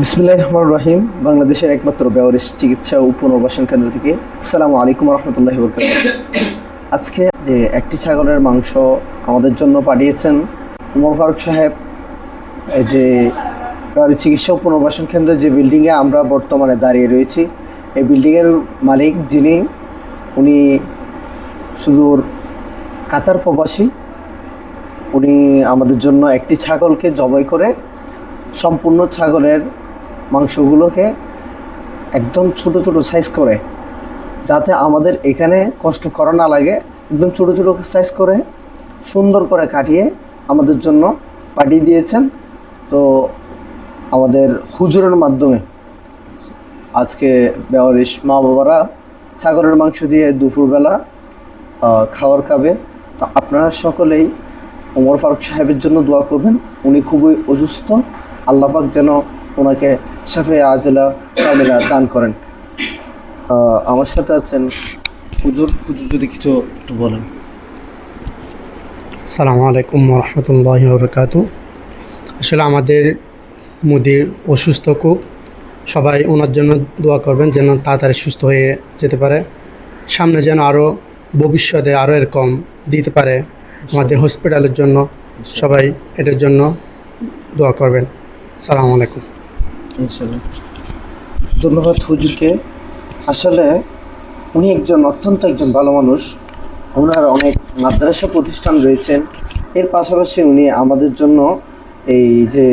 বিসমুল্লাহ রহমান রহিম, বাংলাদেশের একমাত্র বেওয়ারিশ চিকিৎসা ও পুনর্বাসন কেন্দ্র থেকে আসসালামু আলাইকুম রহমতুল্লাহি আজকে যে একটি ছাগলের মাংস আমাদের জন্য পাঠিয়েছেন উমর ফারুক সাহেব যে বেওয়ারিশ চিকিৎসা ও পুনর্বাসন কেন্দ্রের যে বিল্ডিংয়ে আমরা বর্তমানে দাঁড়িয়ে রয়েছি, এই বিল্ডিংয়ের মালিক যিনি, উনি সুদূর কাতার প্রবাসী। উনি আমাদের জন্য একটি ছাগলকে জবাই করে সম্পূর্ণ ছাগলের মাংসগুলোকে একদম ছোট ছোট সাইজ করে, যাতে আমাদের এখানে কষ্ট করা না লাগে, একদম ছোট ছোট সাইজ করে সুন্দর করে কাটিয়ে আমাদের জন্য পাঠিয়ে দিয়েছেন। তো আমাদের হুজুরের মাধ্যমে আজকে বেওয়ারিশ মা বাবারা ছাগলের মাংস দিয়ে দুপুরবেলা খাবার খাবে। তো আপনারা সকলেই ওমর ফারুক সাহেবের জন্য দোয়া করবেন। উনি খুবই অসুস্থ। আল্লাপাক যেন ওনাকে সাফে আজলা কামেলা দান করেন। আমার সাথে আছেন হুজুর। হুজুর, যদি কিছু একটু বলেন। সালামু আলাইকুম রহমতুল্লাহ বরকাতু। আসলে আমাদের মুদির অসুস্থ খুব। সবাই ওনার জন্য দোয়া করবেন যেন তাড়াতাড়ি সুস্থ হয়ে যেতে পারে। সামনে যেন আরও ভবিষ্যতে আরও এরকম দিতে পারে আমাদের হসপিটালের জন্য। সবাই এটার জন্য দোয়া করবেন। সালামু আলাইকুম। ধন্যবাদ হুজুরকে। আসলে উনি একজন অত্যন্ত একজন ভালো মানুষ। ওনার অনেক মাদ্রাসা প্রতিষ্ঠান রয়েছেন। এর পাশাপাশি উনি আমাদের জন্য এই যে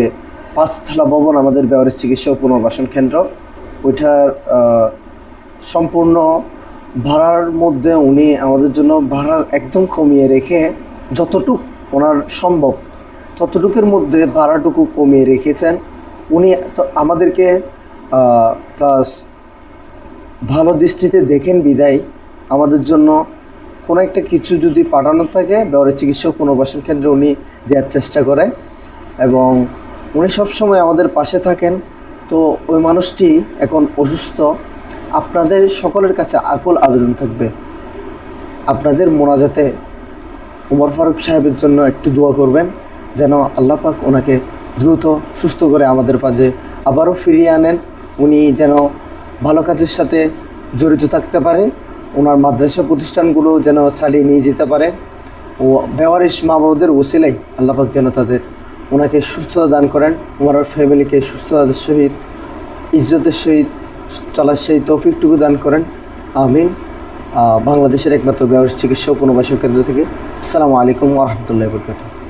পাঁচতলা ভবন আমাদের বেওয়ারের চিকিৎসা ও পুনর্বাসন কেন্দ্র, ওইটার সম্পূর্ণ ভাড়ার মধ্যে উনি আমাদের জন্য ভাড়া একদম কমিয়ে রেখে যতটুক ওনার সম্ভব, ততটুকুর মধ্যে ভাড়াটুকু কমিয়ে রেখেছেন। উনি আমাদেরকে প্লাস ভালো দৃষ্টিতে দেখেন বিদায়। আমাদের জন্য কোনো একটা কিছু যদি পাঠানোর থাকে বেওয়ারি চিকিৎসা ও পুনর্বাসন কেন্দ্রে উনি দেওয়ার চেষ্টা করে। এবং উনি সবসময় আমাদের পাশে থাকেন। তো ওই মানুষটি এখন অসুস্থ। আপনাদের সকলের কাছে আকুল আবেদন থাকবে। আপনাদের মোনাজাতে উমর ফারুক সাহেবের জন্য একটু দোয়া করবেন, যেন আল্লাহ পাক ওনাকে দ্রুত, সুস্থ করে আমাদের পাশে আবারও ফিরিয়ে আনেন। উনি যেন ভালো কাজের সাথে জড়িত থাকতে পারে ওনার মাদ্রাসা প্রতিষ্ঠানগুলো যেন চালিয়ে নিয়ে যেতে পারে। ও বেওয়ারিশ মা বাবাদের ওসিলাই আল্লাহ পাক যেন তাদের ওনাকে সুস্থতা দান করেন। ওনার ফ্যামিলিকে সুস্থতার সহিত, ইজ্জতের সহিত চলার সেই তৌফিকটুকু দান করেন। আমিন। বাংলাদেশের একমাত্র ব্যবসায়িক চিকিৎসা ও পুনর্বাসন কেন্দ্র থেকে আসসালামু আলাইকুম রহমতুল্লাহ বরকাত